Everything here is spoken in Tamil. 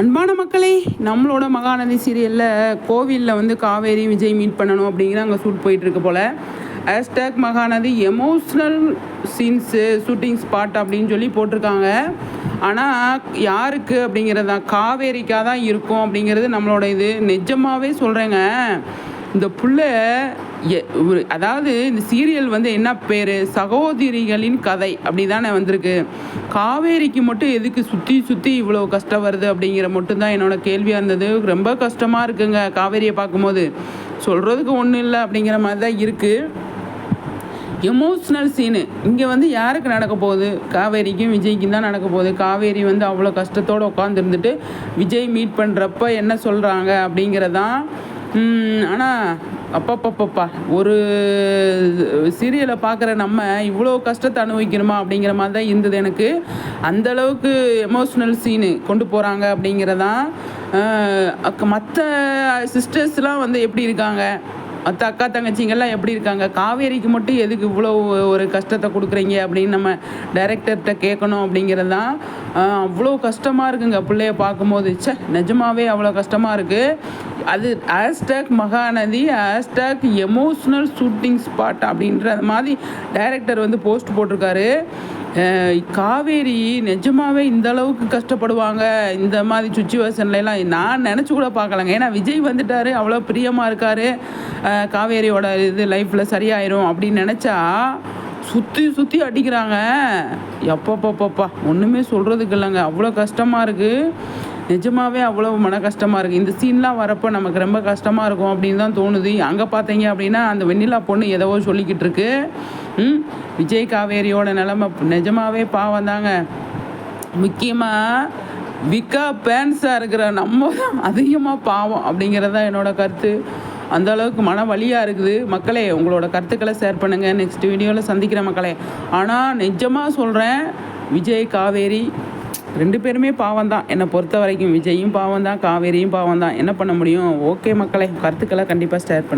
அன்பான மக்களே நம்மளோட மகாநதி சீரியலில் கோவிலில் வந்து காவேரி விஜய் மீட் பண்ணணும் அப்படிங்கிற அங்கே ஷூட் போயிட்டுருக்கு போல். Hashtag Mahanadi emotional scenes shooting spot அப்படின்னு சொல்லி போட்டிருக்காங்க. ஆனால் யாருக்கு அப்படிங்கிறது? தான் காவேரிக்காக தான் இருக்கும் அப்படிங்கிறது நம்மளோட இது. நிஜமாகவே சொல்கிறேங்க இந்த புள்ள ஒரு- அதாவது இந்த சீரியல் வந்து என்ன பேர்? சகோதரிகளின் கதை. அப்படி தானே வந்திருக்கு. காவேரிக்கு மட்டும் எதுக்கு சுற்றி சுற்றி இவ்வளோ கஷ்டம் வருது அப்படிங்கிற மட்டும்தான் என்னோடய கேள்வியாக இருந்தது. ரொம்ப கஷ்டமாக இருக்குங்க காவேரியை பார்க்கும்போது. சொல்கிறதுக்கு ஒன்றும் இல்லை அப்படிங்கிற மாதிரி தான் இருக்குது எமோஷ்னல் சீனு இங்கே வந்து யாருக்கு நடக்க போகுது? காவேரிக்கும் விஜய்க்கும் தான் நடக்க போகுது. காவேரி வந்து அவ்வளோ கஷ்டத்தோடு உட்காந்துருந்துட்டு விஜய் மீட் பண்ணுறப்ப என்ன சொல்கிறாங்க அப்படிங்கிறதான். ஆனால் அப்பப்பப்பப்பா. ஒரு சீரியலை பார்க்குற நம்ம இவ்வளோ கஷ்டத்தை அனுபவிக்கணுமா அப்படிங்கிற மாதிரி தான் இருந்தது எனக்கு. அந்தளவுக்கு எமோஷ்னல் சீனு கொண்டு போகிறாங்க அப்படிங்கிறதான் மற்ற சிஸ்டர்ஸ்லாம் வந்து எப்படி இருக்காங்க? மற்ற அக்கா தங்கச்சிங்கெல்லாம் எப்படி இருக்காங்க? காவேரிக்கு மட்டும் எதுக்கு இவ்வளோ ஒரு கஷ்டத்தை கொடுக்குறீங்க அப்படின்னு நம்ம டைரக்டர்கிட்ட கேட்கணும் அப்படிங்கிறது தான் அவ்வளோ கஷ்டமாக இருக்குங்க. பிள்ளைய பார்க்கும்போது ச்சே நிஜமாவே அவ்வளோ கஷ்டமாக இருக்குது அது hashtag Mahanadi hashtag emotional shooting spot அப்படின்ற மாதிரி டைரக்டர் வந்து போஸ்ட் போட்டிருக்காரு. காவேரி நிஜமாவே இந்த அளவுக்கு கஷ்டப்படுவாங்க. இந்த மாதிரி சுச்சுவேஷன்லாம் நான் நினச்சி கூட பார்க்கலங்க. ஏன்னா விஜய் வந்துட்டார் அவ்வளோ பிரியமாக இருக்கார். காவேரியோட இது லைஃப்பில் சரியாயிரும் அப்படின்னு நினச்சா சுற்றி சுற்றி அடிக்கிறாங்க. எப்பப்பப்பப்பா ஒன்றுமே சொல்கிறதுக்கு இல்லைங்க. அவ்வளோ கஷ்டமாக இருக்குது நிஜமாகவே அவ்வளோ மன கஷ்டமாக இருக்குது இந்த சீன்லாம் வரப்போ நமக்கு ரொம்ப கஷ்டமாக இருக்கும் அப்படின்னு தான் தோணுது. அங்கே பார்த்தீங்க அப்படின்னா அந்த வெண்ணிலா பொண்ணு ஏதோ சொல்லிக்கிட்டு இருக்கு. ம்? விஜய் காவேரியோட நிலமை நிஜமாகவே பாவம் தாங்க. முக்கியமாக விக்கா பேன்ஸாக இருக்கிற நம்ம தான் அதிகமாக பாவம் அப்படிங்கிறது தான் என்னோட கருத்து. அந்த அளவுக்கு மன வலியாக இருக்குது. மக்களே உங்களோட கருத்துக்களை ஷேர் பண்ணுங்கள் நெக்ஸ்ட் வீடியோவில் சந்திக்கிற மக்களே. ஆனால் நிஜமாக சொல்கிறேன் விஜய் காவேரி ரெண்டு பேருமே பாவம் தான் என்னை பொறுத்த வரைக்கும் விஜயும் பாவம் தான் காவேரியும் பாவம் தான் என்ன பண்ண முடியும்? ஓகே மக்களே கருத்துக்களை கண்டிப்பாக ஷேர் பண்ணு